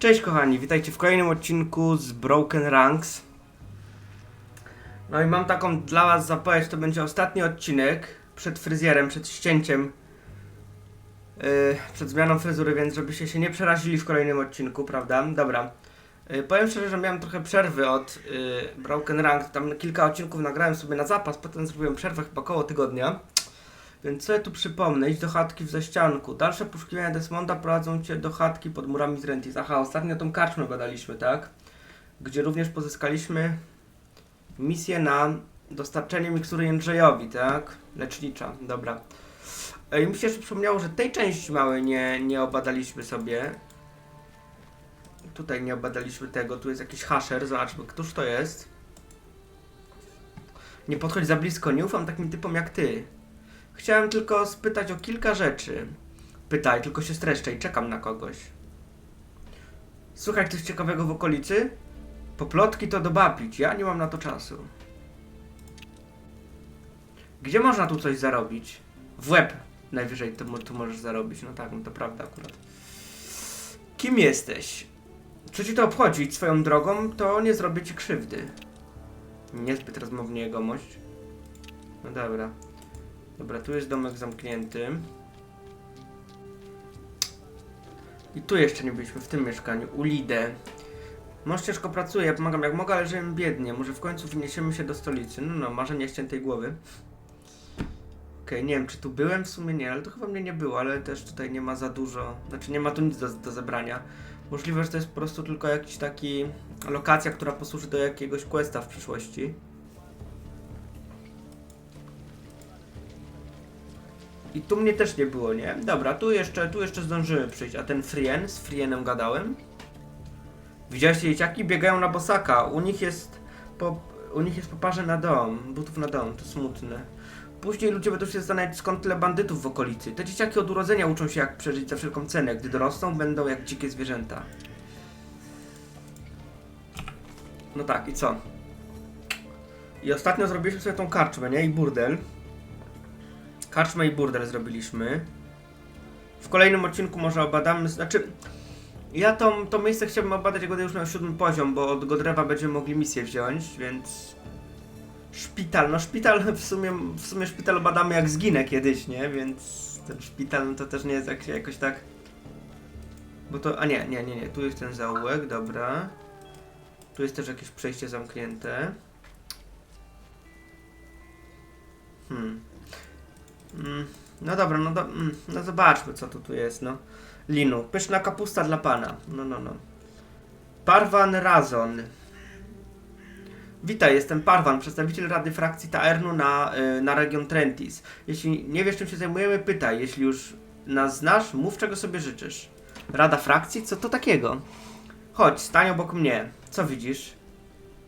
Cześć kochani, witajcie w kolejnym odcinku z Broken Ranks. No i mam taką dla was zapowiedź, to będzie ostatni odcinek przed fryzjerem, przed ścięciem, yy, przed zmianą fryzury, więc żebyście się nie przerazili w kolejnym odcinku, prawda? Dobra. Yy, powiem szczerze, że miałem trochę przerwy od yy, Broken Ranks, tam kilka odcinków nagrałem sobie na zapas, potem zrobiłem przerwę chyba około tygodnia. Więc co ja tu przypomnę? Idź do chatki w zaścianku. Dalsze poszukiwania Desmonda prowadzą cię do chatki pod murami z Rentis. Aha, ostatnio tą karczmę badaliśmy, tak? Gdzie również pozyskaliśmy misję na dostarczenie mikstury Jędrzejowi, tak? Lecznicza, dobra. I mi się jeszcze przypomniało, że tej części małej nie, nie obadaliśmy sobie. Tutaj nie obadaliśmy tego, tu jest jakiś hasher, zobaczmy, któż to jest. Nie podchodź za blisko, nie ufam takim typom jak ty. Chciałem tylko spytać o kilka rzeczy. Pytaj, tylko się streszczaj, czekam na kogoś. Słuchaj coś ciekawego w okolicy? Poplotki to do babić, ja nie mam na to czasu. Gdzie można tu coś zarobić? W łeb najwyżej to, tu możesz zarobić, no tak, no to prawda akurat. Kim jesteś? Co ci to obchodzi? Swoją drogą, to nie zrobię ci krzywdy. Niezbyt rozmownie jegomość. No dobra. Dobra, tu jest domek zamknięty. I tu jeszcze nie byliśmy, w tym mieszkaniu, u Lidę. Mąż ciężko pracuje, pomagam jak mogę, ale żyjemy biednie. Może w końcu wyniesiemy się do stolicy. No, no, marzenie ściętej głowy. Okej, nie wiem, czy tu byłem w sumie, nie, ale to chyba mnie nie było, ale też tutaj nie ma za dużo. Znaczy, nie ma tu nic do, do zebrania. Możliwe, że to jest po prostu tylko jakiś taki lokacja, która posłuży do jakiegoś questa w przyszłości. I tu mnie też nie było, nie? Dobra, tu jeszcze, tu jeszcze zdążymy przyjść. A ten Frien, z Frienem gadałem. Widziałeś dzieciaki? Biegają na bosaka. U nich jest po, u nich jest po parze na dom. Butów na dom, to smutne. Później ludzie będą się zastanawiać, skąd tyle bandytów w okolicy. Te dzieciaki od urodzenia uczą się, jak przeżyć za wszelką cenę. Gdy dorosną, będą jak dzikie zwierzęta. No tak, i co? I ostatnio zrobiliśmy sobie tą karczmę, nie? I burdel. Karczmę i burdel zrobiliśmy. W kolejnym odcinku może obadamy, znaczy... Ja to, to miejsce chciałbym obadać, jak będę już miał siódmy poziom, bo od Godrewa będziemy mogli misję wziąć, więc... Szpital, no szpital w sumie, w sumie szpital obadamy jak zginę kiedyś, nie? Więc ten szpital no to też nie jest jak, jakoś tak... Bo to, a nie, nie, nie, nie, tu jest ten zaułek, dobra. Tu jest też jakieś przejście zamknięte. Hmm. Mm, no dobra, no, do, mm, no zobaczmy co tu, tu jest, no. Linu, pyszna kapusta dla pana. No, no, no. Parwan Razon. Witaj, jestem Parwan, przedstawiciel Rady Frakcji Taernu na, y, na region Trentis. Jeśli nie wiesz czym się zajmujemy, pytaj. Jeśli już nas znasz, mów czego sobie życzysz. Rada Frakcji? Co to takiego? Chodź, stań obok mnie. Co widzisz?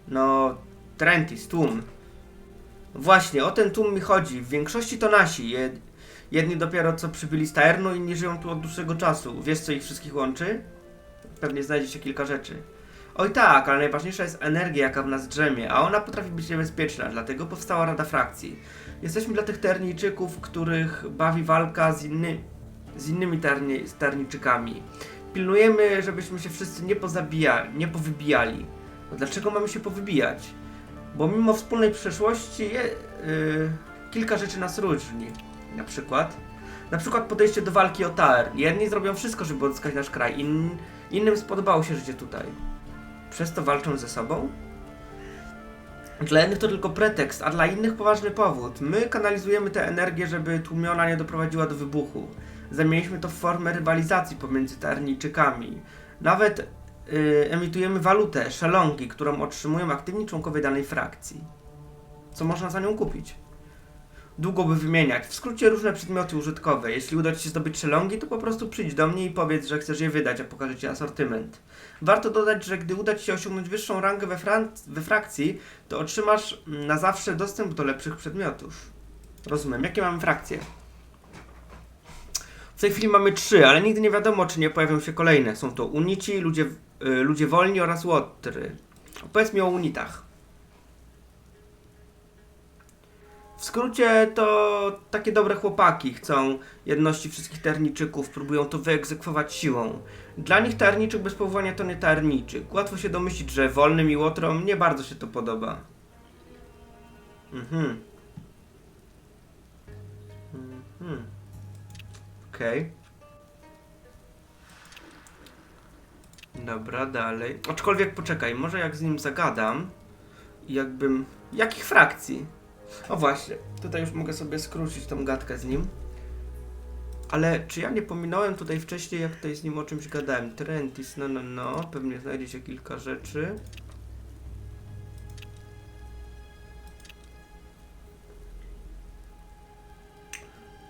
No, Trentis, tłum. Właśnie, o ten tłum mi chodzi. W większości to nasi. Jed jedni dopiero co przybyli z Taernu, inni żyją tu od dłuższego czasu. Wiesz, co ich wszystkich łączy? Pewnie znajdzie się kilka rzeczy. Oj tak, ale najważniejsza jest energia, jaka w nas drzemie, a ona potrafi być niebezpieczna, dlatego powstała Rada Frakcji. Jesteśmy dla tych Terniejczyków, których bawi walka z, inny, z innymi terni, z. Pilnujemy, żebyśmy się wszyscy nie pozabijali, nie powybijali. No dlaczego mamy się powybijać? Bo mimo wspólnej przeszłości je, yy, kilka rzeczy nas różni. Na przykład, na przykład podejście do walki o Taer. Jedni zrobią wszystko, żeby odzyskać nasz kraj, in, innym spodobało się życie tutaj. Przez to walczą ze sobą? Dla jednych to tylko pretekst, a dla innych poważny powód. My kanalizujemy tę energię, żeby tłumiona nie doprowadziła do wybuchu. Zamieniliśmy to w formę rywalizacji pomiędzy Tarnijczykami. Nawet emitujemy walutę, szelongi, którą otrzymują aktywni członkowie danej frakcji. Co można za nią kupić? Długo by wymieniać. W skrócie różne przedmioty użytkowe. Jeśli uda Ci się zdobyć szelongi, to po prostu przyjdź do mnie i powiedz, że chcesz je wydać, a pokażę Ci asortyment. Warto dodać, że gdy uda Ci się osiągnąć wyższą rangę we, we frakcji, to otrzymasz mm, na zawsze dostęp do lepszych przedmiotów. Rozumiem. Jakie mamy frakcje? W tej chwili mamy trzy, ale nigdy nie wiadomo, czy nie pojawią się kolejne. Są to unici, ludzie, y, ludzie wolni oraz łotry. Opowiedz mi o unitach. W skrócie to takie dobre chłopaki chcą jedności wszystkich terniczyków, próbują to wyegzekwować siłą. Dla nich terniczyk bez powołania to nie terniczyk. Łatwo się domyślić, że wolnym i łotrom nie bardzo się to podoba. Mhm. Mhm. Okej. Dobra, dalej. Aczkolwiek poczekaj, może jak z nim zagadam, jakbym... Jakich frakcji? O właśnie, tutaj już mogę sobie skrócić tą gadkę z nim. Ale czy ja nie pominąłem tutaj wcześniej, jak tutaj z nim o czymś gadałem? Trentis, no, no, no, pewnie znajdzie się kilka rzeczy.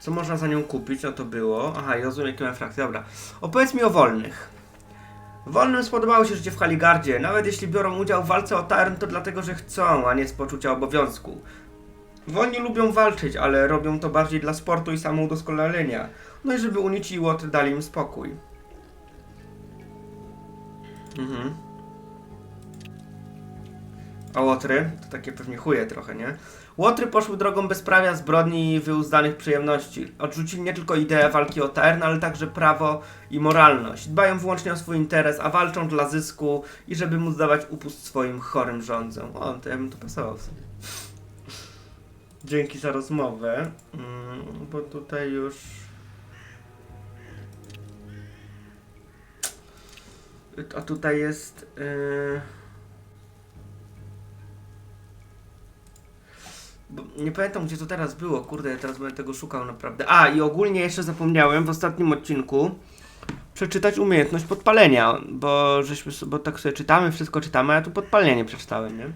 Co można za nią kupić? No to było. Aha, i rozumiem, jakie mam frakcje. Dobra. Opowiedz mi o wolnych. Wolnym spodobało się życie w Haligardzie. Nawet jeśli biorą udział w walce o Tarn, to dlatego, że chcą, a nie z poczucia obowiązku. Wolni lubią walczyć, ale robią to bardziej dla sportu i samoudoskonalenia. No i żeby unici i Łotry dali im spokój. Mhm. A Łotry? To takie pewnie chuje trochę, nie? Łotry poszły drogą bezprawia, zbrodni i wyuzdanych przyjemności. Odrzucili nie tylko ideę walki o Tern, ale także prawo i moralność. Dbają wyłącznie o swój interes, a walczą dla zysku i żeby móc dawać upust swoim chorym rządzom. O, to ja bym tu pasował sobie. Dzięki za rozmowę, mm, bo tutaj już... A tutaj jest... Yy... nie pamiętam gdzie to teraz było, kurde, ja teraz będę tego szukał naprawdę. A, i ogólnie jeszcze zapomniałem w ostatnim odcinku przeczytać umiejętność podpalenia, bo żeśmy, bo tak sobie czytamy, wszystko czytamy, a ja tu podpalenie przeczytałem, nie?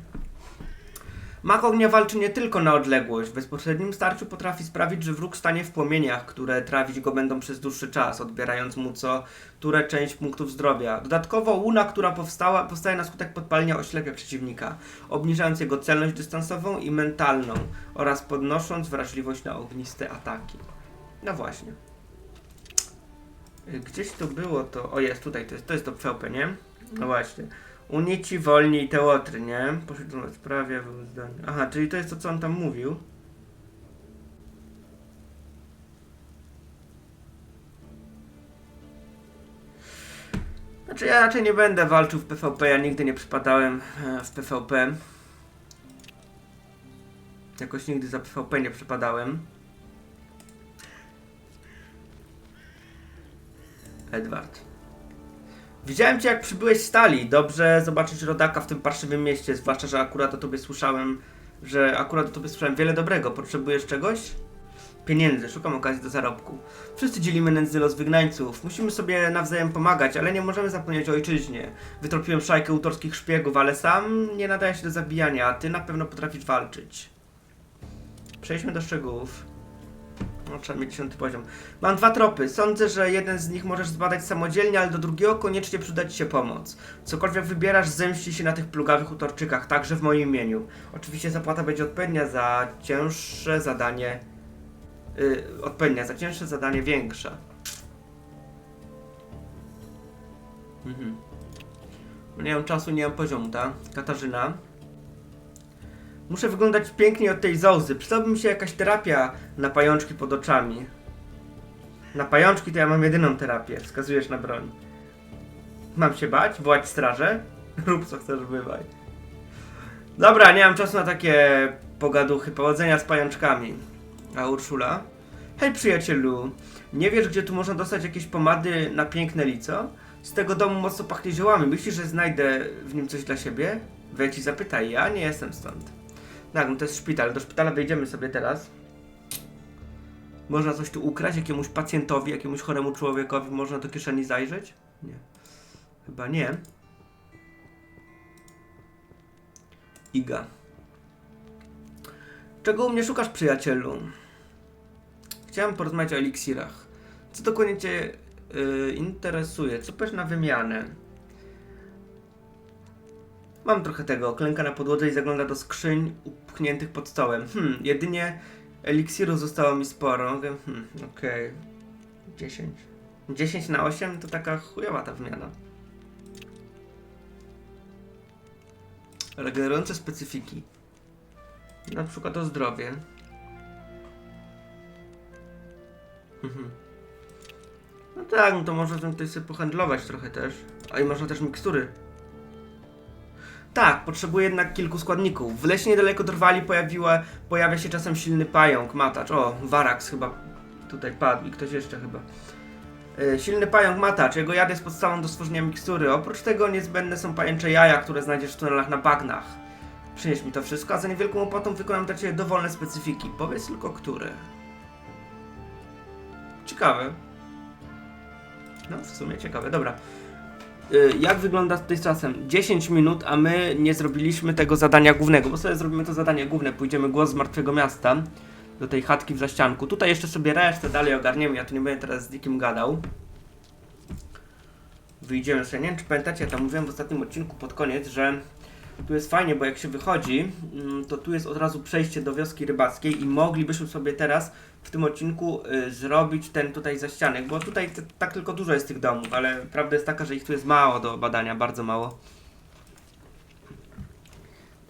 Mak ognia walczy nie tylko na odległość. W bezpośrednim starciu potrafi sprawić, że wróg stanie w płomieniach, które trawić go będą przez dłuższy czas, odbierając mu co turę część punktów zdrowia. Dodatkowo łuna, która powstała, powstaje na skutek podpalenia oślepia przeciwnika, obniżając jego celność dystansową i mentalną oraz podnosząc wrażliwość na ogniste ataki. No właśnie. Y, Gdzieś to było to. O jest, tutaj to jest, to jest to nie? No właśnie. Unici, wolni i te łotry, nie? Poszedł w sprawie, wyuzdanie. Aha, czyli to jest to, co on tam mówił. Znaczy ja raczej nie będę walczył w PvP, ja nigdy nie przypadałem e, w PvP. Jakoś nigdy za PvP nie przypadałem. Edward. Widziałem cię jak przybyłeś z Stali. Dobrze zobaczyć rodaka w tym parszywym mieście, zwłaszcza, że akurat o tobie słyszałem, że akurat o tobie słyszałem wiele dobrego. Potrzebujesz czegoś? Pieniędzy, szukam okazji do zarobku. Wszyscy dzielimy nędzy los wygnańców. Musimy sobie nawzajem pomagać, ale nie możemy zapomnieć o ojczyźnie. Wytropiłem szajkę utorskich szpiegów, ale sam nie nadaję się do zabijania, a ty na pewno potrafisz walczyć. Przejdźmy do szczegółów. No, trzeba mieć 10 poziom. Mam dwa tropy. Sądzę, że jeden z nich możesz zbadać samodzielnie, ale do drugiego koniecznie przyda ci się pomoc. Cokolwiek wybierasz, zemści się na tych plugawych utorczykach, także w moim imieniu. Oczywiście zapłata będzie odpowiednia za cięższe zadanie. Yy, odpowiednia za cięższe zadanie większa. Mhm. Nie mam czasu, nie mam poziomu, ta? Katarzyna. Muszę wyglądać piękniej od tej zołzy. Przydałaby mi się jakaś terapia na pajączki pod oczami. Na pajączki to ja mam jedyną terapię. Wskazujesz na broń. Mam się bać? Wołać straże? Rób co chcesz, bywaj. Dobra, nie mam czasu na takie pogaduchy. Powodzenia z pajączkami. A Urszula? Hej przyjacielu, nie wiesz gdzie tu można dostać jakieś pomady na piękne lico? Z tego domu mocno pachnie ziołami. Myślisz, że znajdę w nim coś dla siebie? Wejdź i zapytaj, ja nie jestem stąd. Tak, no to jest szpital. Do szpitala wejdziemy sobie teraz. Można coś tu ukraść jakiemuś pacjentowi, jakiemuś choremu człowiekowi? Można do kieszeni zajrzeć? Nie. Chyba nie. Iga. Czego u mnie szukasz, przyjacielu? Chciałem porozmawiać o eliksirach. Co dokładnie Cię yy, interesuje? Co powiesz na wymianę? Mam trochę tego. Klęka na podłodze i zagląda do skrzyń upchniętych pod stołem. Hmm, jedynie eliksiru zostało mi sporo. Hmm, okej. Okay. 10. 10 na 8 to taka chujowa ta wymiana. Regenerujące specyfiki. Na przykład o zdrowie. Mhm. No tak, no to można tym tutaj sobie pohandlować trochę też. A i można też mikstury tak, potrzebuję jednak kilku składników. W lesie niedaleko Drwali pojawiła, pojawia się czasem silny pająk, matacz. O, Varax chyba tutaj padł i ktoś jeszcze chyba. E, silny pająk matacz, jego jad jest podstawą do stworzenia mikstury. Oprócz tego niezbędne są pajęcze jaja, które znajdziesz w tunelach na bagnach. Przynieś mi to wszystko, a za niewielką opłatą wykonam dla Ciebie dowolne specyfiki. Powiedz tylko, które. Ciekawe. No, w sumie ciekawe, dobra. Y, Jak wygląda tutaj z czasem? 10 minut, a my nie zrobiliśmy tego zadania głównego, bo sobie zrobimy to zadanie główne. Pójdziemy głos z martwego miasta do tej chatki w zaścianku. Tutaj jeszcze sobie resztę dalej ogarniemy, ja tu nie będę teraz z nikim gadał. Wyjdziemy sobie. Nie wiem, czy pamiętacie, ja tam mówiłem w ostatnim odcinku pod koniec, że tu jest fajnie, bo jak się wychodzi, mm, to tu jest od razu przejście do wioski rybackiej i moglibyśmy sobie teraz w tym odcinku y, zrobić ten tutaj zaścianek, bo tutaj tak tylko dużo jest tych domów, ale prawda jest taka, że ich tu jest mało do badania, bardzo mało.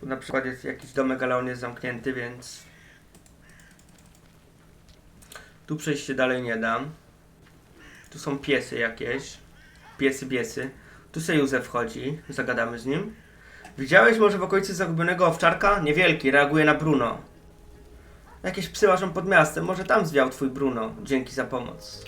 Tu na przykład jest jakiś domek, ale on jest zamknięty, więc tu przejść się dalej nie dam. Tu są piesy jakieś. Piesy, piesy. Tu se Józef wchodzi, zagadamy z nim. Widziałeś może w okolicy zagubionego owczarka? Niewielki, reaguje na Bruno. Jakieś psy łażą pod miastem, może tam zwiał twój Bruno. Dzięki za pomoc.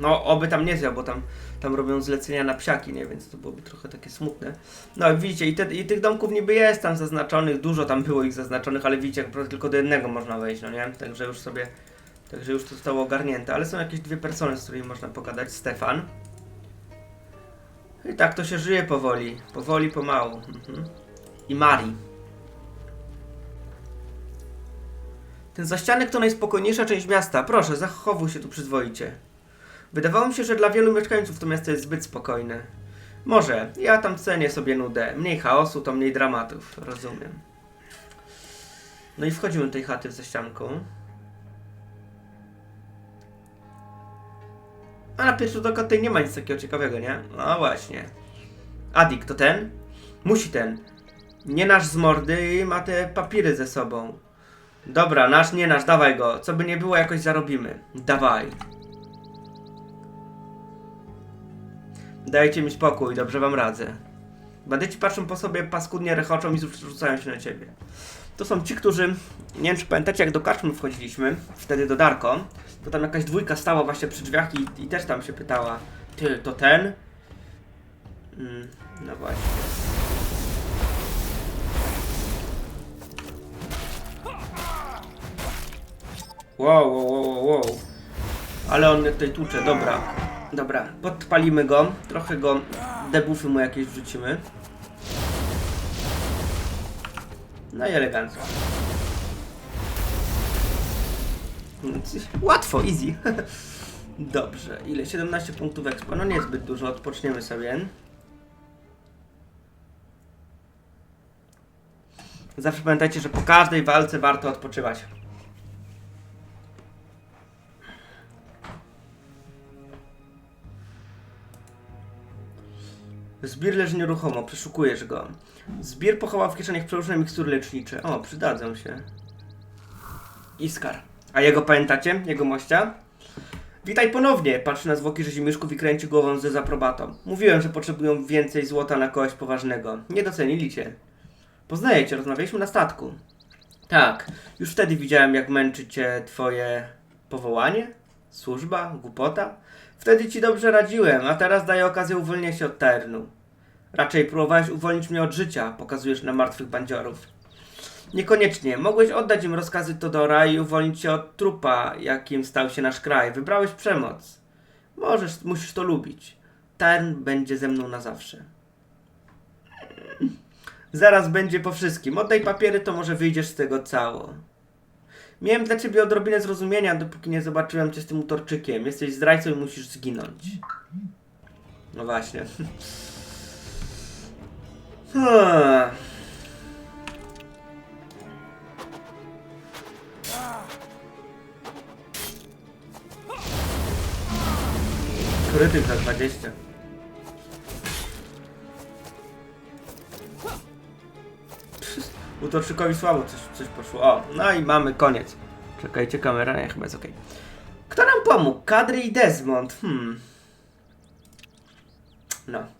No, oby tam nie zwiał, bo tam, tam robią zlecenia na psiaki, nie? Więc to byłoby trochę takie smutne. No, widzicie, i, te, i tych domków niby jest tam zaznaczonych, dużo tam było ich zaznaczonych, ale widzicie, jak tylko do jednego można wejść, no nie? Także już sobie, także już to zostało ogarnięte. Ale są jakieś dwie persony, z którymi można pogadać. Stefan. I tak to się żyje powoli. Powoli, pomału. Mhm. I Mari. Ten zaścianek to najspokojniejsza część miasta. Proszę, zachowuj się tu przyzwoicie. Wydawało mi się, że dla wielu mieszkańców to miasto jest zbyt spokojne. Może, ja tam cenię sobie nudę. Mniej chaosu, to mniej dramatów. Rozumiem. No i wchodzimy do tej chaty w zaścianku. A na pierwszy rzut oka tutaj nie ma nic takiego ciekawego, nie? No właśnie. Adik, to ten? Musi ten. Nie nasz z mordy i ma te papiry ze sobą. Dobra, nasz, nie nasz, dawaj go. Co by nie było, jakoś zarobimy. Dawaj. Dajcie mi spokój, dobrze wam radzę. Bandyci patrzą po sobie, paskudnie rechoczą i rzucają się na ciebie. To są ci, którzy, nie wiem czy pamiętacie jak do karczmy wchodziliśmy, wtedy do Darko, to tam jakaś dwójka stała właśnie przy drzwiach i, i też tam się pytała, ty, to ten? Mm, no właśnie. Wow, wow, wow, wow. Ale on mnie tutaj tłucze, dobra. Dobra, podpalimy go, trochę go, debuffy mu jakieś wrzucimy. No i elegancko. Łatwo, easy. Dobrze, ile? 17 punktów expo, no niezbyt dużo, odpoczniemy sobie. Zawsze pamiętajcie, że po każdej walce warto odpoczywać. Zbir leży nieruchomo, przeszukujesz go. Zbir pochował w kieszeniach przeróżne mikstury lecznicze. O, przydadzą się. Iskar. A jego pamiętacie? Jego mościa? Witaj ponownie, patrzy na zwłoki rzezimiszków i kręci głową ze zaprobatą. Mówiłem, że potrzebują więcej złota na kogoś poważnego. Nie docenili cię, rozmawialiśmy na statku. Tak, już wtedy widziałem, jak męczy cię twoje powołanie, służba, głupota. Wtedy ci dobrze radziłem, a teraz daję okazję uwolnienia się od Taernu. Raczej próbowałeś uwolnić mnie od życia, pokazujesz na martwych bandziorów. Niekoniecznie. Mogłeś oddać im rozkazy Todora i uwolnić się od trupa, jakim stał się nasz kraj. Wybrałeś przemoc. Możesz, musisz to lubić. Tern będzie ze mną na zawsze. Zaraz będzie po wszystkim. Oddaj papiery, to może wyjdziesz z tego cało. Miałem dla ciebie odrobinę zrozumienia, dopóki nie zobaczyłem cię z tym utorczykiem. Jesteś zdrajcą i musisz zginąć. No właśnie. Hmm. Krytyk za 20. Utorczykowi słabo coś, coś poszło. O, no i mamy koniec. Czekajcie, kamera, nie, chyba jest ok. Kto nam pomógł? Kadry i Desmond. Hmm. No.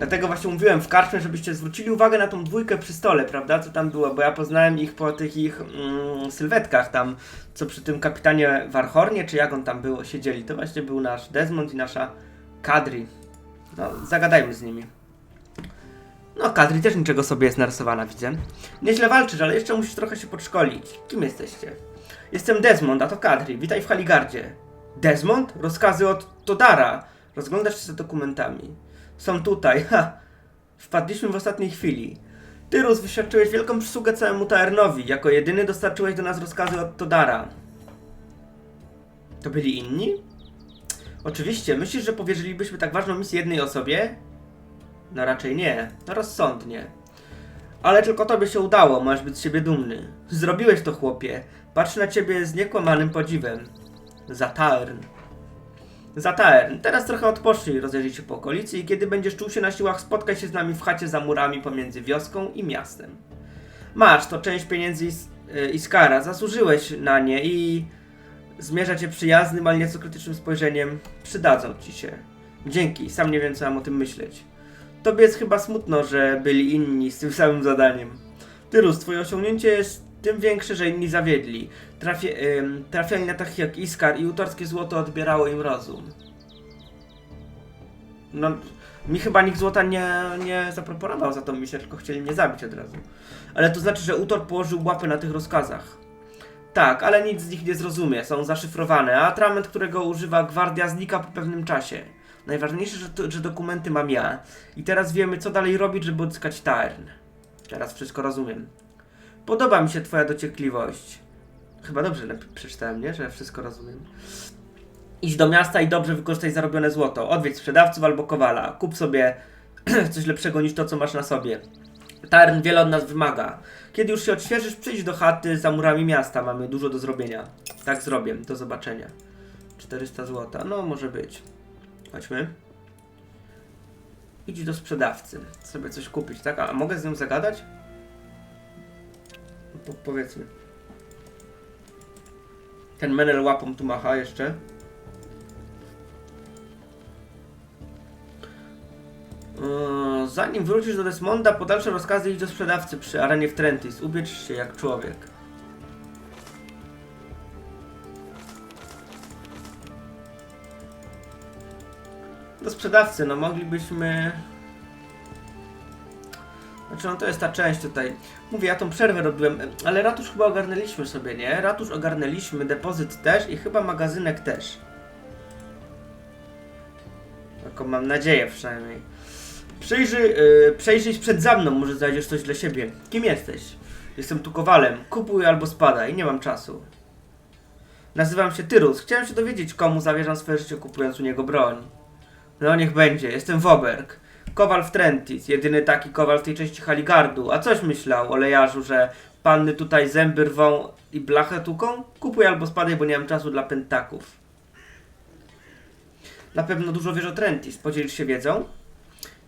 Dlatego właśnie mówiłem w karczmie, żebyście zwrócili uwagę na tą dwójkę przy stole, prawda? Co tam było, bo ja poznałem ich po tych ich mm, sylwetkach tam, co przy tym kapitanie Warhornie, czy jak on tam było, siedzieli. To właśnie był nasz Desmond i nasza Kadri. No, zagadajmy z nimi. No, Kadri też niczego sobie jest narysowana, widzę. Nieźle walczysz, ale jeszcze musisz trochę się podszkolić. Kim jesteście? Jestem Desmond, a to Kadri. Witaj w Haligardzie. Desmond? Rozkazy od Todara. Rozglądasz się za dokumentami. Są tutaj, ha! Wpadliśmy w ostatniej chwili. Tyrus, wyświadczyłeś wielką przysługę całemu Taernowi. Jako jedyny dostarczyłeś do nas rozkazy od Todara. To byli inni? Oczywiście, myślisz, że powierzylibyśmy tak ważną misję jednej osobie? No raczej nie. No rozsądnie. Ale tylko tobie się udało, masz być z siebie dumny. Zrobiłeś to, chłopie. Patrz na ciebie z niekłamanym podziwem. Zataern. Teraz trochę odpocznij, rozejrzyj się po okolicy i kiedy będziesz czuł się na siłach, spotkaj się z nami w chacie za murami pomiędzy wioską i miastem. Masz, to część pieniędzy Is y, Iskara. Zasłużyłeś na nie i... Zmierza cię przyjaznym, ale nieco krytycznym spojrzeniem. Przydadzą ci się. Dzięki, sam nie wiem co mam o tym myśleć. Tobie jest chyba smutno, że byli inni z tym samym zadaniem. Tyrus, twoje osiągnięcie jest tym większe, że inni zawiedli. Trafie, ym, trafiali na takich jak Iskar i utorskie złoto odbierało im rozum. No, mi chyba nikt złota nie, nie zaproponował za tą misję, tylko chcieli mnie zabić od razu. Ale to znaczy, że Utor położył łapy na tych rozkazach. Tak, ale nic z nich nie zrozumie, są zaszyfrowane, a atrament, którego używa gwardia znika po pewnym czasie. Najważniejsze, że, to, że dokumenty mam ja. I teraz wiemy, co dalej robić, żeby odzyskać Taern. Teraz wszystko rozumiem. Podoba mi się twoja dociekliwość. Chyba dobrze nap- przeczytałem, nie? Że wszystko rozumiem. Idź do miasta i dobrze wykorzystaj zarobione złoto. Odwiedź sprzedawców albo kowala. Kup sobie coś lepszego niż to, co masz na sobie. Tarn wiele od nas wymaga. Kiedy już się odświeżysz, przyjdź do chaty za murami miasta. Mamy dużo do zrobienia. Tak zrobię. Do zobaczenia. 400 złota. No, może być. Chodźmy. Idź do sprzedawcy. Sobie coś kupić, tak? A mogę z nią zagadać? Po, powiedzmy. Ten menel łapą tu macha jeszcze. Yy, Zanim wrócisz do Desmonda, po dalsze rozkazy idź do sprzedawcy przy arenie w Trentis. Ubierz się jak człowiek. Do sprzedawcy, no moglibyśmy... Znaczy, no to jest ta część tutaj. Mówię, ja tą przerwę robiłem, ale ratusz chyba ogarnęliśmy sobie, nie? Ratusz ogarnęliśmy, depozyt też i chyba magazynek też. Taką mam nadzieję przynajmniej. Przyjrzyj, yy, przejrzyj przed za mną, może znajdziesz coś dla siebie. Kim jesteś? Jestem tu kowalem. Kupuj albo spadaj, nie mam czasu. Nazywam się Tyrus. Chciałem się dowiedzieć, komu zawierzam swoje życie kupując u niego broń. No niech będzie, jestem Woberg. Kowal w Trentis, jedyny taki kowal w tej części Haligardu. A coś myślał o lejarzu, że panny tutaj zęby rwą i blachę tuką? Kupuj albo spadaj, bo nie mam czasu dla pentaków. Na pewno dużo wiesz o Trentis. Podzielisz się wiedzą?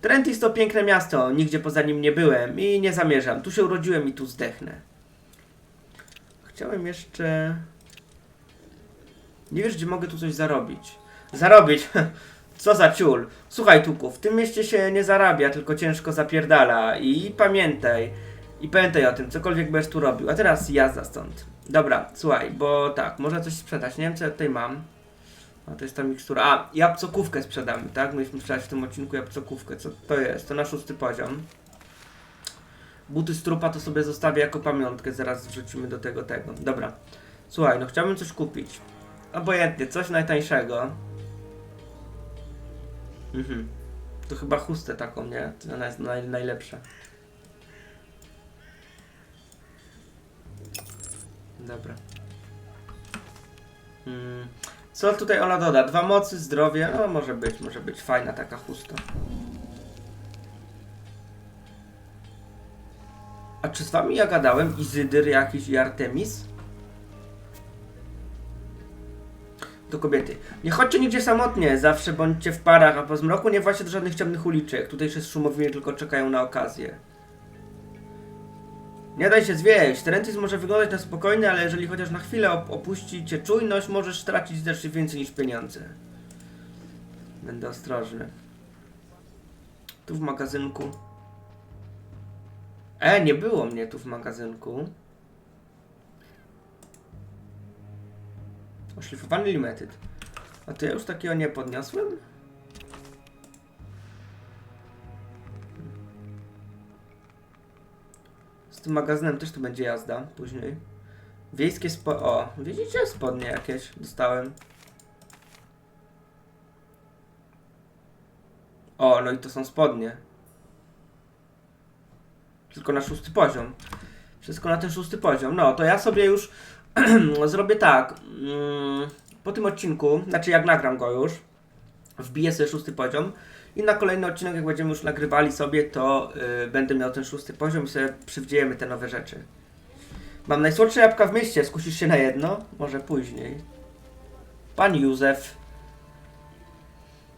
Trentis to piękne miasto, nigdzie poza nim nie byłem i nie zamierzam. Tu się urodziłem i tu zdechnę. Chciałem jeszcze... Nie wiesz, gdzie mogę tu coś zarobić. Zarobić? Co za ciul. Słuchaj, Tuku, w tym mieście się nie zarabia, tylko ciężko zapierdala. I pamiętaj, i pamiętaj o tym, cokolwiek będziesz tu robił. A teraz jazda stąd. Dobra, słuchaj, bo tak, można coś sprzedać. Nie wiem, co ja tutaj mam. A to jest ta mikstura. A, jabłcokówkę sprzedamy, tak? Mieliśmy sprzedać w tym odcinku jabłcokówkę. Co to jest? To na szósty poziom. Buty z trupa to sobie zostawię jako pamiątkę. Zaraz wrzucimy do tego tego. Dobra. Słuchaj, no chciałbym coś kupić. Obojętnie, coś najtańszego. Mhm. To chyba chustę taką, nie? Ona jest naj, najlepsza. Dobra. Mm. Co tutaj ona doda? Dwa mocy, zdrowie. No może być, może być fajna taka chusta. A czy z wami ja gadałem? Izydyr jakiś i Artemis? Do kobiety. Nie chodźcie nigdzie samotnie, zawsze bądźcie w parach, a po zmroku nie właśnie do żadnych ciemnych uliczek. Tutejsze szumowinie tylko czekają na okazję. Nie daj się zwieść. Terentis może wyglądać na spokojny, ale jeżeli chociaż na chwilę op- opuści cię czujność, możesz stracić znacznie więcej niż pieniądze. Będę ostrożny. Tu w magazynku. E, nie było mnie tu w magazynku. Oszlifowany limited. A to ja już takiego nie podniosłem? Z tym magazynem też tu będzie jazda później. Wiejskie spo... O, widzicie? Spodnie jakieś dostałem. O, no i to są spodnie. Tylko na szósty poziom. Wszystko na ten szósty poziom. No, to ja sobie już zrobię tak. Mm, Po tym odcinku, znaczy jak nagram go już, wbiję sobie szósty poziom i na kolejny odcinek, jak będziemy już nagrywali sobie, to y, będę miał ten szósty poziom i sobie przywdziejemy te nowe rzeczy. Mam najsłodsze jabłka w mieście. Skusisz się na jedno? Może później. Pan Józef.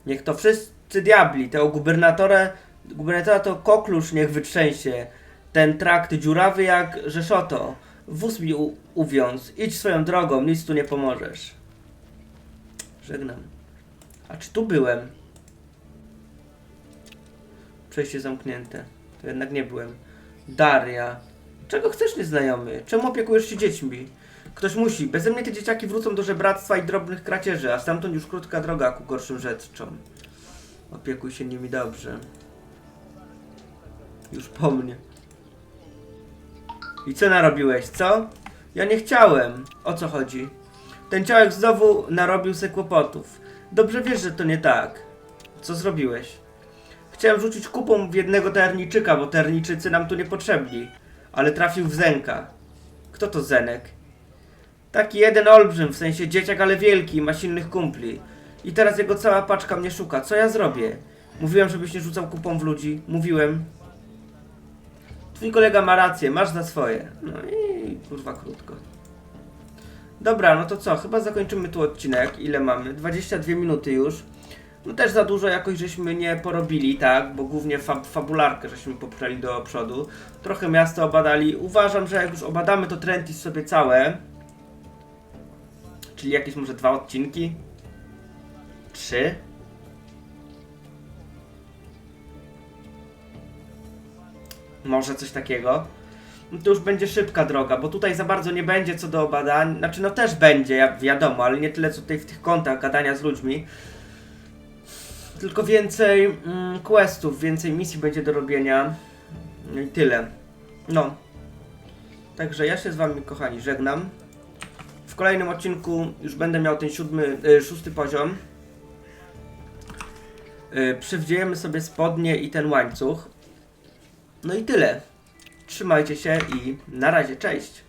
Niech to wszyscy diabli, tego gubernatora, gubernatora to koklusz niech wytrzęsie. Ten trakt dziurawy jak Rzeszoto. Wóz mi u- uwiąz. Idź swoją drogą, nic tu nie pomożesz. Żegnam. A czy tu byłem? Przejście zamknięte. To jednak nie byłem. Daria. Czego chcesz, nieznajomy? Czemu opiekujesz się dziećmi? Ktoś musi. Beze mnie te dzieciaki wrócą do żebractwa i drobnych kradzieży, a stamtąd już krótka droga ku gorszym rzeczom. Opiekuj się nimi dobrze. Już po mnie. I co narobiłeś, co? Ja nie chciałem. O co chodzi? Ten ciałek znowu narobił se kłopotów. Dobrze wiesz, że to nie tak. Co zrobiłeś? Chciałem rzucić kupą w jednego terniczyka, bo terniczycy nam tu niepotrzebni. Ale trafił w Zenka. Kto to Zenek? Taki jeden olbrzym, w sensie dzieciak, ale wielki, ma silnych kumpli. I teraz jego cała paczka mnie szuka. Co ja zrobię? Mówiłem, żebyś nie rzucał kupą w ludzi. Mówiłem. Twój kolega ma rację, masz za swoje. No i kurwa krótko. Dobra, no to co? Chyba zakończymy tu odcinek. Ile mamy? 22 minuty już. No też za dużo jakoś żeśmy nie porobili, tak? Bo głównie fab fabularkę żeśmy poprzeli do przodu. Trochę miasto obadali. Uważam, że jak już obadamy to Trentis sobie całe, czyli jakieś może dwa odcinki, trzy, może coś takiego. No to już będzie szybka droga, bo tutaj za bardzo nie będzie co do obadań. Znaczy, no też będzie, ja- wiadomo, ale nie tyle co tutaj w tych kątach gadania z ludźmi. Tylko więcej mm, questów, więcej misji będzie do robienia. No i tyle. No. Także ja się z wami, kochani, żegnam. W kolejnym odcinku już będę miał ten siódmy, y, szósty poziom. Y, przywdziejemy sobie spodnie i ten łańcuch. No i tyle. Trzymajcie się i na razie, cześć.